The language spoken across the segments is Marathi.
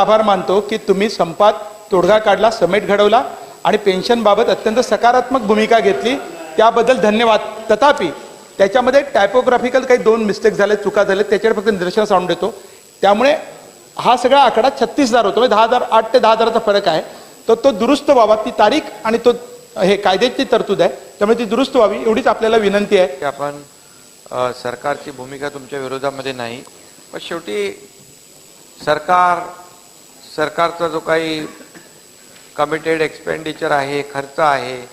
आभार मानतो की तुम्ही संपात तोडगा काढला समेट घडवला आणि पेन्शनबाबत अत्यंत सकारात्मक भूमिका घेतली. त्याबद्दल धन्यवाद. तथापि त्याच्यामध्ये टायपोग्राफिकल काही दोन मिस्टेक झाले चुका झाले त्याच्यावर फक्त निदर्शनास आणून देतो. त्यामुळे हा सगळा आकडा छत्तीस हजार होतो. म्हणजे दहा हजार आठ ते दहा हजाराचा फरक आहे. तर तो दुरुस्त व्हावा. ती तारीख आणि तो हे कायद्याची तरतूद आहे. त्यामुळे ती दुरुस्त व्हावी एवढीच आपल्याला विनंती आहे. की आपण सरकारची भूमिका तुमच्या विरोधामध्ये नाही. पण शेवटी सरकार सरकारचा जो काही कमिटेड एक्सपेंडिचर आहे खर्च आहे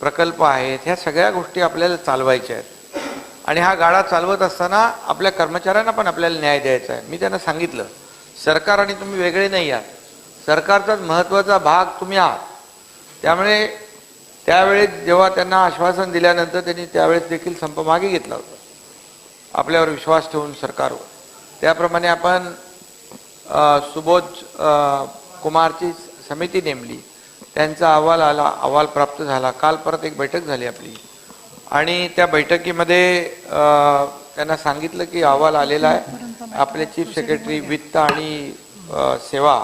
प्रकल्प आहेत ह्या सगळ्या गोष्टी आपल्याला चालवायच्या आहेत. आणि हा गाडा चालवत असताना आपल्या कर्मचाऱ्यांना पण आपल्याला न्याय द्यायचा आहे. मी त्यांना सांगितलं सरकार आणि तुम्ही वेगळे नाही आहात. सरकारचाच महत्त्वाचा भाग तुम्ही आहात. त्यामुळे त्यावेळेस जेव्हा त्यांना आश्वासन दिल्यानंतर त्यांनी त्यावेळेस देखील संप मागे घेतला होता. आपल्यावर विश्वास ठेवून सरकारवर हो. त्याप्रमाणे आपण सुबोध कुमारची समिती नेमली. त्यांचा अहवाल आला अहवाल प्राप्त झाला. काल परत एक बैठक झाली आपली. आणि त्या बैठकीमध्ये त्यांना सांगितलं की अहवाल आलेला आहे. आपले चीफ सेक्रेटरी वित्त आणि सेवा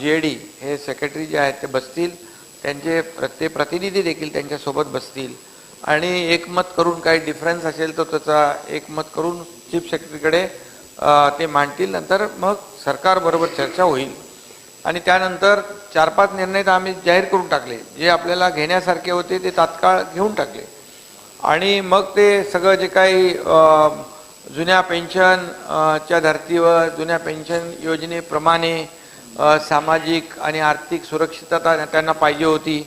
जी ए डी हे सेक्रेटरी जे आहेत ते बसतील. त्यांचे ते प्रतिनिधी देखील त्यांच्यासोबत बसतील. आणि एकमत करून काही डिफरन्स असेल तर त्याचा एकमत करून चीफ सेक्रेटरीकडे ते मांडतील नंतर मग सरकारबरोबर चर्चा होईल. आणि त्यानंतर चार पाच निर्णय तर आम्ही जाहीर करून टाकले. जे आपल्याला घेण्यासारखे होते ते तात्काळ घेऊन टाकले. आणि मग ते सगळं जे काही जुन्या पेन्शन च्या धर्तीवर जुन्या पेन्शन योजनेप्रमाणे सामाजिक आणि आर्थिक सुरक्षितता त्यांना पाहिजे होती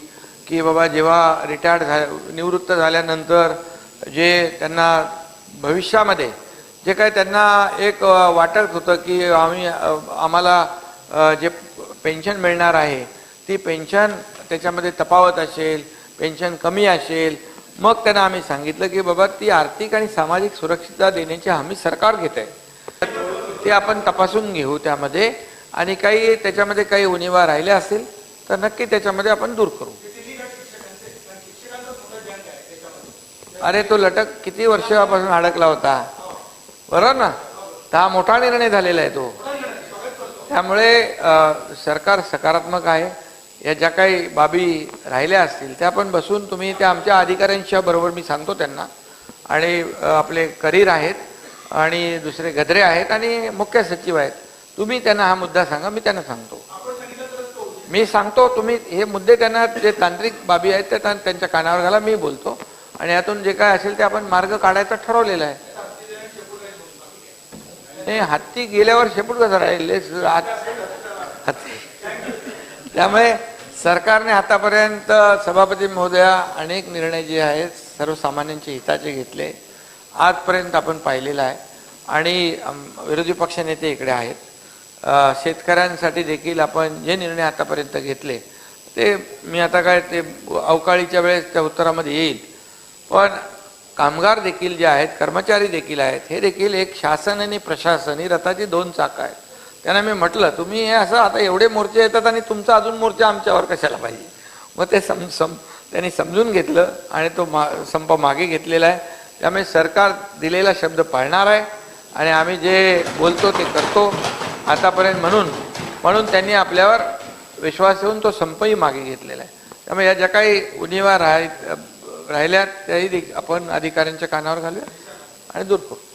की बाबा जेव्हा रिटायर्ड झा निवृत्त झाल्यानंतर जे त्यांना भविष्यामध्ये जे काय त्यांना एक वाटत होतं की आम्ही आम्हाला जे पेन्शन मिळणार आहे ती पेन्शन त्याच्यामध्ये तफावत असेल पेन्शन कमी असेल मग त्यांना आम्ही सांगितलं की बाबा ती आर्थिक आणि सामाजिक सुरक्षितता देण्याची हमी सरकार घेत आहे. ते आपण तपासून घेऊ त्यामध्ये आणि काही त्याच्यामध्ये काही उणीवा राहिल्या असतील तर नक्की त्याच्यामध्ये आपण दूर करू. अरे तो लटक किती वर्षापासून अडकला होता? बरोबर ना. तर हा मोठा निर्णय झालेला आहे तो. त्यामुळे सरकार सकारात्मक आहे. या ज्या काही बाबी राहिल्या असतील त्या पण बसून तुम्ही त्या आमच्या अधिकाऱ्यांच्या बरोबर मी सांगतो त्यांना. आणि आपले करीर आहेत आणि दुसरे गदरे आहेत आणि मुख्य सचिव आहेत. तुम्ही त्यांना हा मुद्दा सांगा मी त्यांना सांगतो. मी सांगतो तुम्ही हे मुद्दे त्यांना जे तांत्रिक बाबी आहेत त्या त्यांच्या कानावर घाला मी बोलतो. आणि यातून जे काय असेल ते आपण मार्ग काढायचा ठरवलेला आहे. नाही हत्ती गेल्यावर शेपूट कसं राहील हत्ती. त्यामुळे सरकारने आतापर्यंत सभापती महोदया अनेक निर्णय जे आहेत सर्वसामान्यांच्या हिताचे घेतले. आजपर्यंत आपण पाहिलेला आहे. आणि विरोधी पक्षनेते इकडे आहेत. शेतकऱ्यांसाठी देखील आपण जे निर्णय आतापर्यंत घेतले ते मी आता काय ते अवकाळीच्या वेळेस त्या उत्तरामध्ये येईल. पण कामगार देखील जे आहेत कर्मचारी देखील आहेत हे देखील एक शासन आणि प्रशासन ही रथाची दोन चाकं आहेत. त्यांना मी म्हटलं तुम्ही हे असं आता एवढे मोर्चे येतात आणि तुमचा अजून मोर्चा आमच्यावर कशाला पाहिजे? मग ते सम सम त्यांनी समजून घेतलं आणि तो मा संप मागे घेतलेला आहे. त्यामुळे सरकार दिलेला शब्द पाळणार आहे आणि आम्ही जे बोलतो ते करतो. आतापर्यंत म्हणून म्हणून त्यांनी आपल्यावर विश्वास ठेवून तो संपही मागे घेतलेला आहे. त्यामुळे या ज्या काही उणिवा राह राहिल्या त्याही आपण अधिकाऱ्यांच्या कानावर घालूया आणि दूर करू.